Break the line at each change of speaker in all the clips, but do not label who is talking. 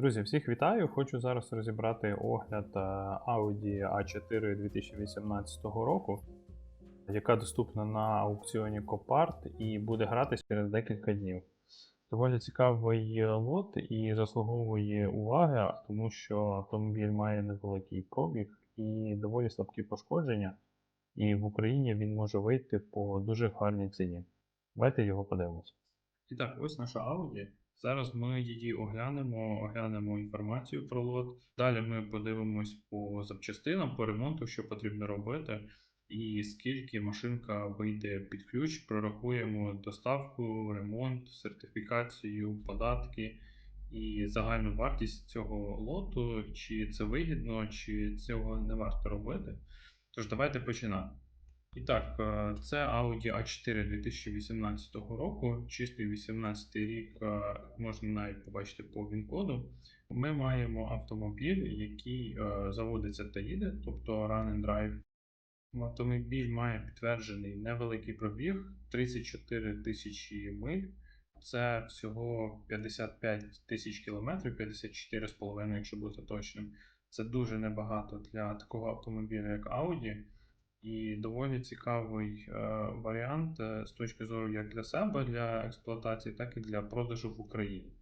Друзі, всіх вітаю! Хочу зараз розібрати огляд е, Audi A4 2018 року, яка доступна на аукціоні Copart і буде гратись через декілька днів. Доволі цікавий лот і заслуговує уваги, тому що автомобіль має невеликий пробіг і доволі слабкі пошкодження, і в Україні він може вийти по дуже гарній ціні. Давайте його подивимося. І так, ось наша Audi. Зараз ми її оглянемо, оглянемо інформацію про лот. Далі ми подивимось по запчастинам, по ремонту, що потрібно робити, і скільки машинка вийде під ключ, прорахуємо доставку, ремонт, сертифікацію, податки і загальну вартість цього лоту, чи це вигідно, чи цього не варто робити. Тож давайте починати. І так, е, це Audi A4 2018 року, чистий 18 рік, е, можна навіть побачити по він-коду. Ми маємо автомобіль, який е, заводиться та їде, тобто Run and Drive. Автомобіль має підтверджений невеликий пробіг 34 тисячі миль. Це всього 55 тисяч кілометрів, 54,5, якщо бути точним. Це дуже небагато для такого автомобіля, як Audi. І доволі цікавий е, варіант е, з точки зору як для себе, для експлуатації, так і для продажу в Україні.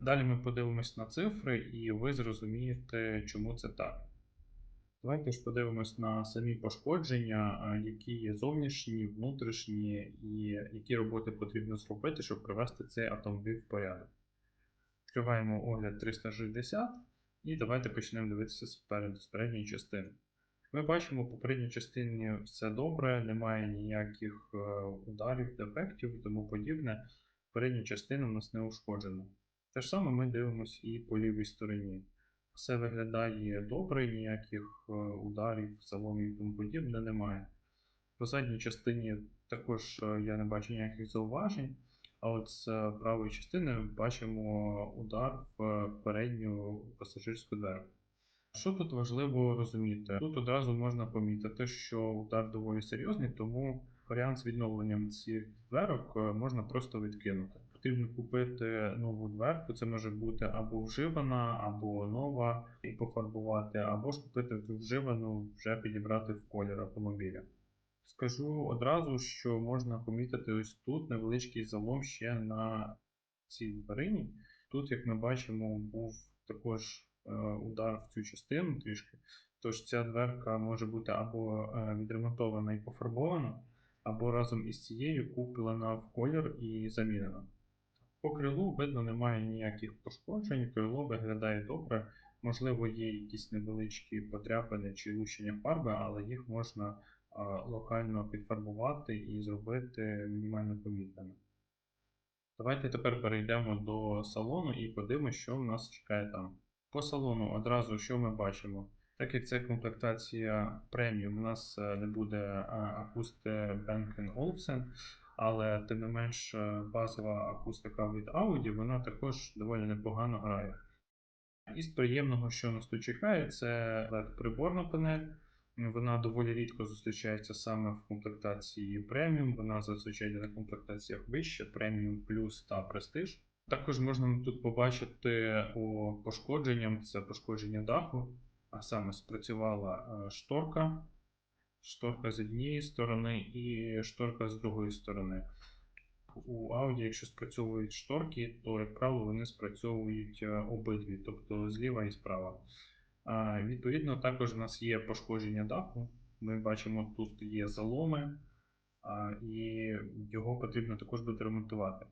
Далі ми подивимось на цифри, і ви зрозумієте, чому це так. Давайте ж подивимось на самі пошкодження, е, які є зовнішні, внутрішні, і які роботи потрібно зробити, щоб привести цей автомобіль в порядок. Відкриваємо огляд 360 і давайте почнемо дивитися спереду, з передньої частини. Ми бачимо, в попередній частині все добре, немає ніяких е, ударів, дефектів і тому подібне. Передня частина у нас не ушкоджена. Те ж саме ми дивимося і по лівій стороні. Все виглядає добре, ніяких е, ударів, заломів і тому подібне немає. По задній частині також е, я не бачу ніяких зауважень, а от з правої частини бачимо удар в передню пасажирську дверку. Що тут важливо розуміти? Тут одразу можна помітити, що удар доволі серйозний, тому варіант з відновленням цих дверок е, можна просто відкинути. Потрібно купити нову дверку, це може бути або вживана, або нова, і пофарбувати, або ж купити вживану, вже підібрати в колір автомобіля. Скажу одразу, що можна помітити ось тут невеличкий залом ще на цій дверині. Тут, як ми бачимо, був також удар в цю частину трішки. Тож ця дверка може бути або е, відремонтована і пофарбована, або разом із цією куплена в колір і замінена. По крилу, видно, немає ніяких пошкоджень, крило виглядає добре. Можливо, є якісь невеличкі подряпини чи лущення фарби, але їх можна локально підфарбувати і зробити мінімально помітними. Давайте тепер перейдемо до салону і подивимося, що в нас чекає там. По салону одразу що ми бачимо? Так як це комплектація преміум, у нас е, не буде акусти Bang Olufsen, але тим не менш е, базова акустика від Audi вона також доволі непогано грає. Із приємного, що нас тут чекає, це LED приборна панель. Вона доволі рідко зустрічається саме в комплектації преміум. Вона зазвичай на комплектаціях вище, преміум плюс та престиж. Також можна тут побачити по пошкодженням це пошкодження даху, а саме спрацювала е, шторка, шторка з однієї сторони і шторка з другої сторони. У Audi, якщо спрацьовують шторки, то, як правило, вони спрацьовують е, обидві, тобто зліва і справа. Відповідно, також у нас є пошкодження даху. Ми бачимо, тут є заломи, і його потрібно також буде ремонтувати.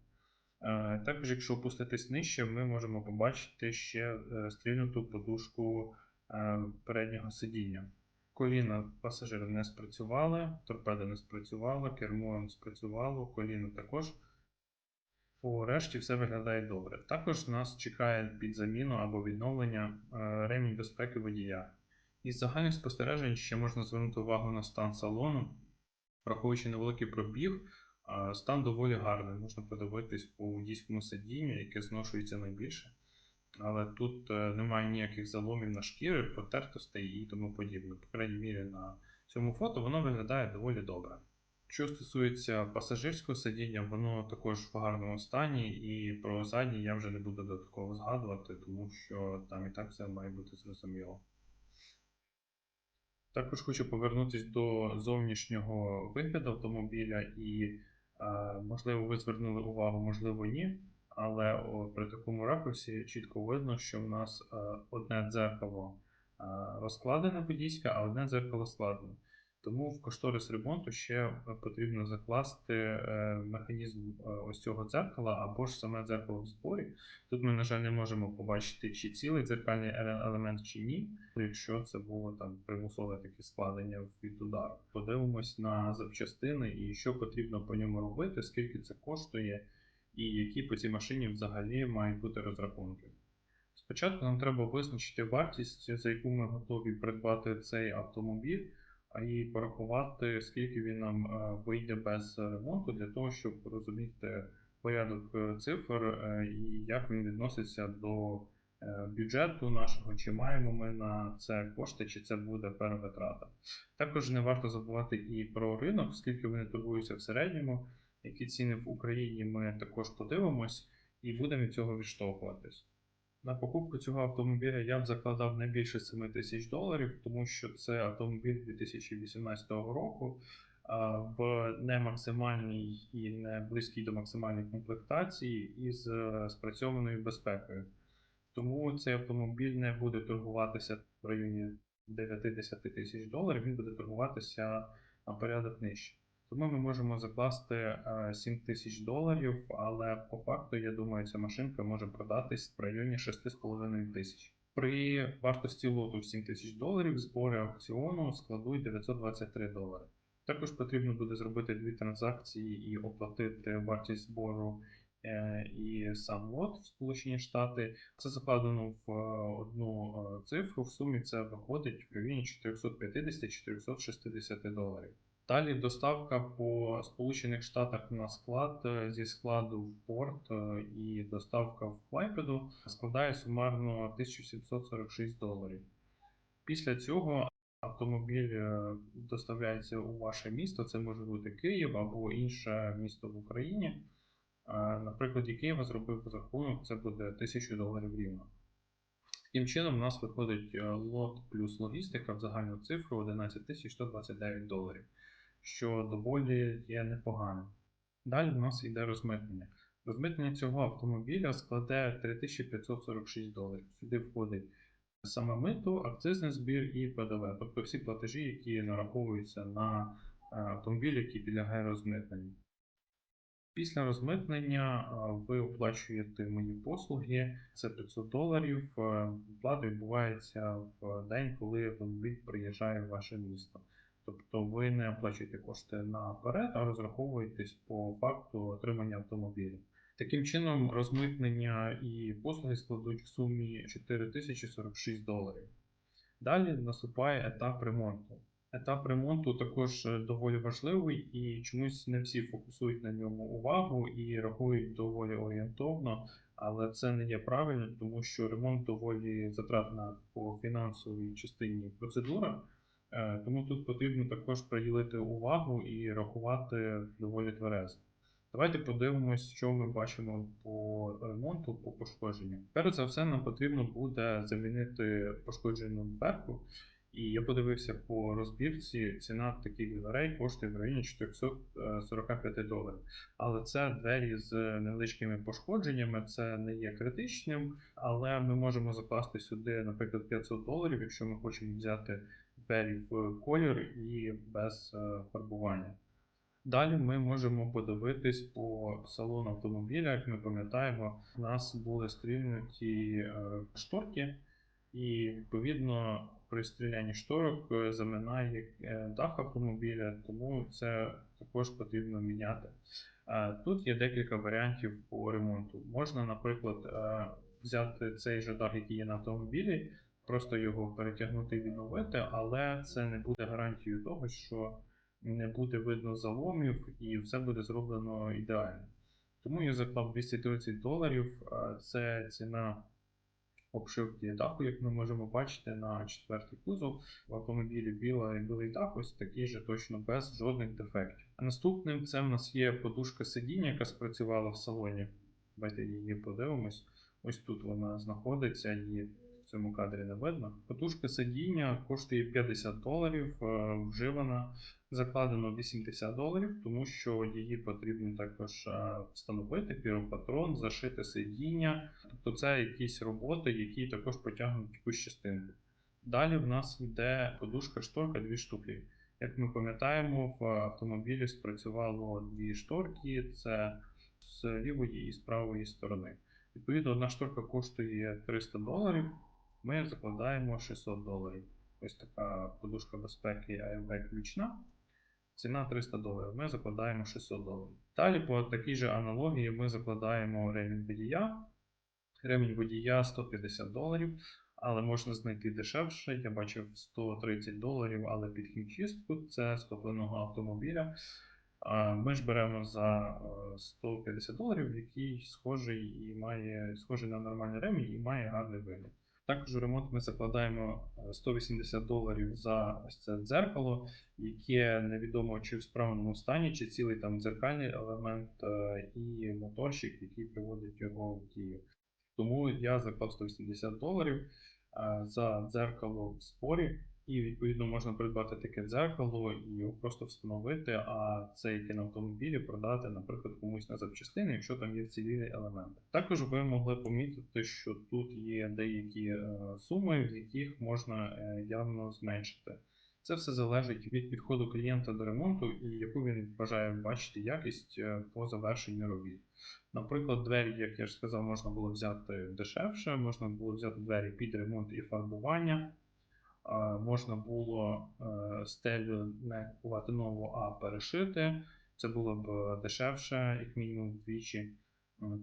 Е, також, якщо опуститись нижче, ми можемо побачити ще е, стрільнуту подушку е, переднього сидіння. Коліна пасажира не спрацювали, торпеда не спрацювала, кермо не спрацювало, коліно також. По решті все виглядає добре. Також нас чекає під заміну або відновлення ремінь безпеки водія. Із загальних спостережень ще можна звернути увагу на стан салону, враховуючи невеликий пробіг. Стан доволі гарний, можна подивитись по водійському сидінню, яке зношується найбільше. Але тут е, немає ніяких заломів на шкіри, потертостей і тому подібне. По крайній мірі, на цьому фото воно виглядає доволі добре. Що стосується пасажирського сидіння, воно також в гарному стані, і про заднє я вже не буду додатково згадувати, тому що там і так все має бути зрозуміло. Також хочу повернутися до зовнішнього вигляду автомобіля, і можливо ви звернули увагу, можливо, ні. Але при такому ракурсі чітко видно, що в нас е, одне дзеркало е, розкладене водійське, а одне дзеркало складене. Тому в кошторис ремонту ще е, потрібно закласти е, механізм е, ось цього дзеркала або ж саме дзеркало в зборі. Тут ми, на жаль, не можемо побачити, чи цілий дзеркальний елемент, чи ні, якщо це було там примусове таке складення від удару. Подивимось на запчастини і що потрібно по ньому робити, скільки це коштує, і які по цій машині взагалі мають бути розрахунки. Спочатку нам треба визначити вартість, за яку ми готові придбати цей автомобіль, і порахувати, скільки він нам е, вийде без ремонту, для того, щоб розуміти порядок е, цифр е, і як він відноситься до е, бюджету нашого, чи маємо ми на це кошти, чи це буде перевитрата. Також не варто забувати і про ринок, скільки вони торгуються в середньому, які ціни в Україні ми також подивимось і будемо від цього відштовхуватись. На покупку цього автомобіля я б закладав не більше 7 тисяч доларів, тому що це автомобіль 2018 року в не максимальній і не близькій до максимальної комплектації із е, спрацьованою безпекою. Тому цей автомобіль не буде торгуватися в районі 9-10 тисяч доларів, він буде торгуватися на порядок нижче. Тому ми можемо закласти е, 7 тисяч доларів, але по факту, я думаю, ця машинка може продатись в районі 6,5 тисяч. При вартості лоту в 7 тисяч доларів збори аукціону складуть 923 долари. Також потрібно буде зробити дві транзакції і оплатити вартість збору е, і сам лот в Сполучені Штати. Це закладено в е, одну е, цифру. В сумі це виходить в районі 450-460 доларів. Далі доставка по Сполучених Штатах на склад е, зі складу в порт е, і доставка в Клайпеду складає сумарно 1746 доларів. Після цього автомобіль е, доставляється у ваше місто, це може бути Київ або інше місто в Україні. На прикладі Києва зробив розрахунок, це буде 1000 доларів рівно. Таким чином, у нас виходить лот плюс логістика в загальну цифру 11 129 доларів, що доволі є непоганим. Далі в нас йде розмитнення. Розмитнення цього автомобіля складе 3546 доларів. Сюди входить саме мито, акцизний збір і ПДВ, тобто всі платежі, які нараховуються на е, автомобіль, який підлягає розмитненню. Після розмитнення е, ви оплачуєте мої послуги, це 500 доларів. Е, Оплата відбувається в день, коли автомобіль приїжджає в ваше місто. Тобто ви не оплачуєте кошти наперед, а розраховуєтесь по факту отримання автомобіля. Таким чином, розмитнення і послуги складуть в сумі 4046 доларів. Далі наступає етап ремонту. Етап ремонту також е, доволі важливий і чомусь не всі фокусують на ньому увагу і рахують доволі орієнтовно, але це не є правильно, тому що ремонт доволі затратна по фінансовій частині процедура. Е, Тому тут потрібно також приділити увагу і рахувати доволі тверезо. Давайте подивимось, що ми бачимо по ремонту, по пошкодженню. Перш за все, нам потрібно буде замінити пошкоджену дверку. І я подивився по розбірці, ціна таких дверей коштує в районі 445 доларів. Але це двері з невеличкими пошкодженнями, це не є критичним, але ми можемо закласти сюди, наприклад, 500 доларів, якщо ми хочемо взяти двері в колір і без е, фарбування. Далі ми можемо подивитись по салону автомобіля. Як ми пам'ятаємо, у нас були стрільнуті е, шторки, і відповідно при стрілянні шторок е, заминає дах автомобіля, тому це також потрібно міняти. Тут є декілька варіантів по ремонту. Можна, наприклад, взяти цей же дах, який є на автомобілі, просто його перетягнути і відновити, але це не буде гарантією того, що не буде видно заломів і все буде зроблено ідеально. Тому я заклав 230 доларів, це ціна обшивки даху, як ми можемо бачити на четвертий кузов. В автомобілі біла і білий дах, ось такий же точно без жодних дефектів. А наступним це в нас є подушка сидіння, яка спрацювала в салоні. Давайте її подивимось. Ось тут вона знаходиться, її в цьому кадрі не видно. Подушка сидіння коштує 50 доларів, е, вживана, закладено 80 доларів, тому що її потрібно також е, встановити, піропатрон, зашити сидіння. Тобто це якісь роботи, які також потягнуть якусь частинку. Далі в нас йде подушка шторка дві штуки. Як ми пам'ятаємо, в автомобілі спрацювало дві шторки: це з лівої і з правої сторони. Відповідно, одна шторка коштує 300 доларів. Ми закладаємо 600 доларів. Ось така подушка безпеки AMV ключна. Ціна 300 доларів. Ми закладаємо 600 доларів. Далі, по такій же аналогії, ми закладаємо ремінь водія. Ремінь водія 150 доларів, але можна знайти дешевше. Я бачив 130 доларів, але під хімчистку це з топленого автомобіля. Ми ж беремо за е, 150 доларів, який схожий і має схожий на нормальний ремінь і має гарний вигляд. Також у ремонт ми закладаємо е, 180 доларів за ось це дзеркало, яке невідомо чи в справному стані, чи цілий там дзеркальний елемент е, і моторщик, який приводить його в дію. Тому я заклав 180 доларів е, за дзеркало в спорі. І відповідно можна придбати таке дзеркало і його просто встановити, а це яке на автомобілі продати, наприклад, комусь на запчастини, якщо там є вцілілі елементи. Також ви могли помітити, що тут є деякі е, суми, в яких можна е, явно зменшити. Це все залежить від підходу клієнта до ремонту і яку він бажає бачити якість е, по завершенню робіт. Наприклад, двері, як я ж сказав, можна було взяти дешевше, можна було взяти двері під ремонт і фарбування. Можна було е, стелю не купувати нову, а перешити. Це було б дешевше, як мінімум вдвічі.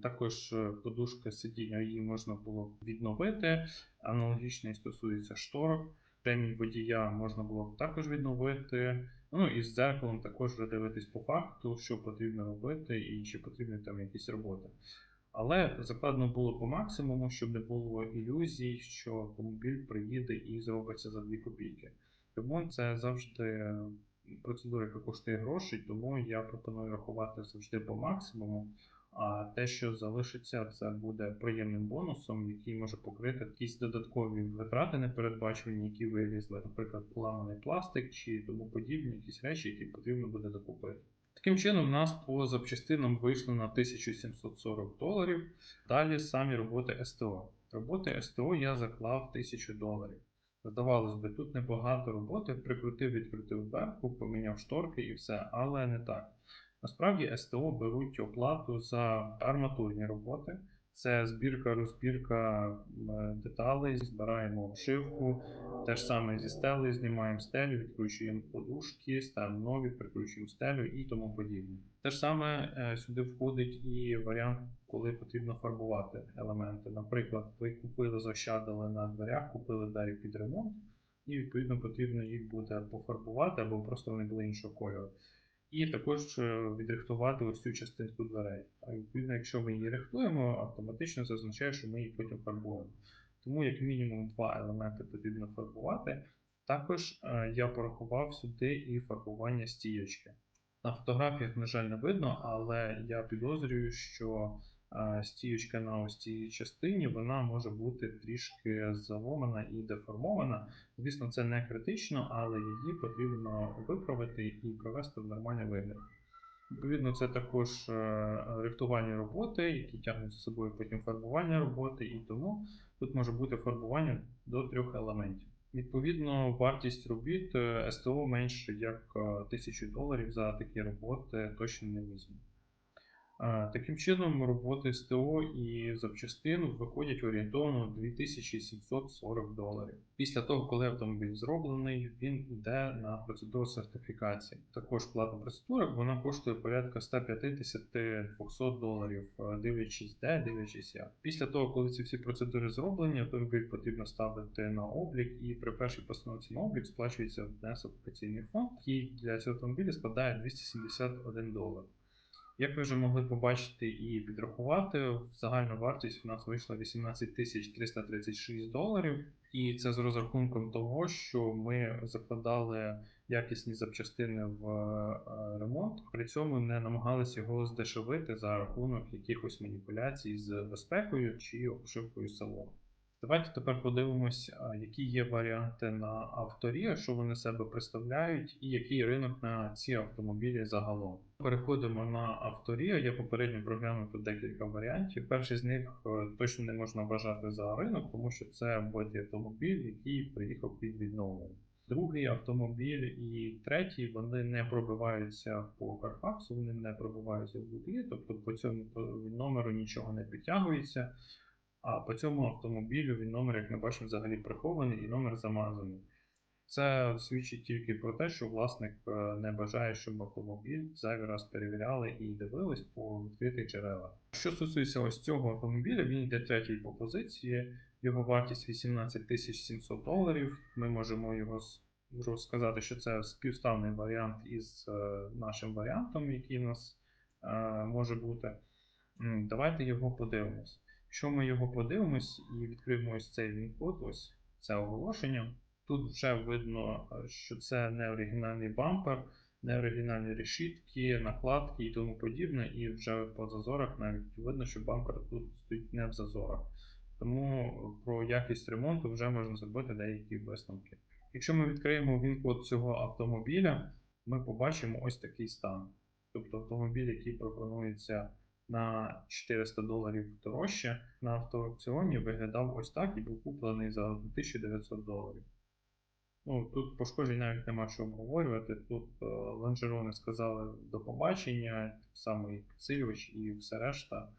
Також е, подушка сидіння її можна було відновити. Аналогічно і стосується шторок. Ремінь водія можна було б також відновити. Ну і з дзеркалом також вже дивитись по факту, що потрібно робити і чи потрібні там якісь роботи. Але закладено було по максимуму, щоб не було ілюзій, що автомобіль приїде і зробиться за 2 копійки. Тому це завжди процедура, яка коштує грошей, тому я пропоную рахувати завжди по максимуму. А те, що залишиться, це буде приємним бонусом, який може покрити якісь додаткові витрати непередбачені, які вилізли, наприклад, поламаний пластик чи тому подібні якісь речі, які потрібно буде докупити. Таким чином, в нас по запчастинам вийшло на 1740 доларів. Далі самі роботи СТО. Роботи СТО я заклав 1000 доларів. Здавалось би, тут небагато роботи, прикрутив, відкрутив верху, поміняв шторки і все, але не так. Насправді СТО беруть оплату за арматурні роботи. Це збірка, розбірка деталей, збираємо обшивку, те ж саме зі стелею, знімаємо стелю, відкручуємо подушки, ставимо нові, прикручуємо стелю і тому подібне. Те ж саме е, сюди входить і варіант, коли потрібно фарбувати елементи. Наприклад, ви купили, заощадили на дверях, купили двері під ремонт, і відповідно потрібно їх буде пофарбувати або просто вони були іншого кольору. І також е, відрихтувати ось цю частинку дверей. А відповідно, якщо ми її рихтуємо, автоматично це означає, що ми її потім фарбуємо. Тому як мінімум два елементи потрібно фарбувати. Також е, я порахував сюди і фарбування стієчки. На фотографіях, на жаль, не видно, але я підозрюю, що стіючка на ось цій частині вона може бути трішки заломана і деформована. Звісно, це не критично, але її потрібно виправити і привести в нормальний вигляд. Відповідно, це також е, рихтувальні роботи, які тягнуть за собою потім фарбування роботи, і тому тут може бути фарбування до трьох елементів. Відповідно, вартість робіт е, СТО менше як е, 1000 доларів за такі роботи точно не візьме. Таким чином, роботи СТО і запчастин виходять орієнтовно 2740 доларів. Після того, коли автомобіль зроблений, він йде на процедуру сертифікації. Також платна процедура вона коштує порядка 150-200 доларів, е, дивлячись де, дивлячись як. Після того, коли ці всі процедури зроблені, автомобіль потрібно ставити на облік, і при першій постановці на облік сплачується внесок в пенсійний фонд, який для цього автомобіля складає 271 долар. Як ви вже могли побачити і підрахувати, загальна вартість у нас вийшла 18 тисяч 336 доларів, і це з розрахунком того, що ми закладали якісні запчастини в е, ремонт, при цьому не намагалися його здешевити за рахунок якихось маніпуляцій з безпекою чи обшивкою салону. Давайте тепер подивимось, які є варіанти на авторі, що вони себе представляють, і який ринок на ці автомобілі загалом. Переходимо на авторія. Я попередньо проглянув тут декілька варіантів. Перший з них е, точно не можна вважати за ринок, тому що це боді автомобіль, який приїхав під відновлення. Другий автомобіль і третій вони не пробиваються по Карфаксу, вони не пробиваються в Google, тобто по цьому номеру нічого не підтягується. А по цьому автомобілю він номер, як ми бачимо, взагалі прихований і номер замазаний. Це свідчить тільки про те, що власник е, не бажає, щоб автомобіль зайвий раз перевіряли і дивились по відкритих джерелах. Що стосується ось цього автомобіля, він йде третій по позиції, його вартість 18 700 доларів. Ми можемо його розказати, що це співставний варіант із е, нашим варіантом, який у нас е, може бути. Давайте його подивимось. Якщо ми його подивимось і відкриємо ось цей він-код, ось це оголошення, тут вже видно, е, що це не оригінальний бампер, не оригінальні решітки, накладки і тому подібне, і вже по зазорах навіть видно, що бампер тут стоїть не в зазорах. Тому про якість ремонту вже можна зробити деякі висновки. Якщо ми відкриємо він-код цього автомобіля, ми побачимо ось такий стан. Тобто автомобіль, який пропонується на 400 доларів дорожче на автоаукціоні, виглядав ось так і був куплений за 1900 доларів. Ну, тут пошкоджень навіть нема що обговорювати. Тут е, лонжерони сказали до побачення, так само і підсилювач, і все решта,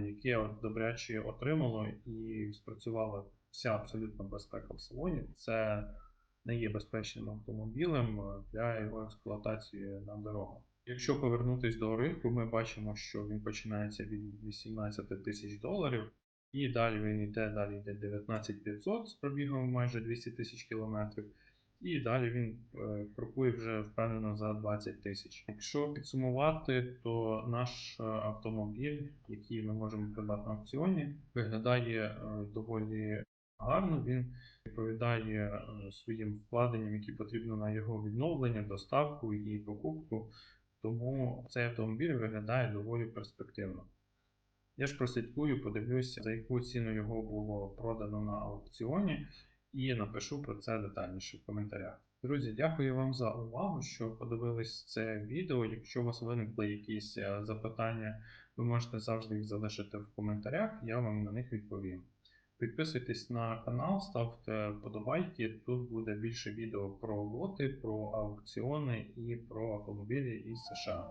яке добряче отримало і спрацювала вся абсолютно безпека в салоні. Це не є безпечним автомобілем для його експлуатації на дорогах. Якщо повернутися до ринку, ми бачимо, що він починається від 18 тисяч доларів. І далі він йде, далі йде 19500 з пробігом майже 200 тисяч кілометрів. І далі він е, крокує вже впевнено за 20 тисяч. Якщо підсумувати, то наш е, автомобіль, який ми можемо придбати на аукціоні, виглядає е, доволі гарно. Він відповідає своїм вкладенням, які потрібно на його відновлення, доставку і покупку. Тому цей автомобіль виглядає доволі перспективно. Я ж прослідкую, подивлюся, за яку ціну його було продано на аукціоні, і напишу про це детальніше в коментарях. Друзі, дякую вам за увагу, що подивились це відео. Якщо у вас виникли якісь е, запитання, ви можете завжди їх залишити в коментарях, я вам на них відповім. Підписуйтесь на канал, ставте вподобайки. Тут буде більше відео про лоти, про аукціони і про автомобілі із США.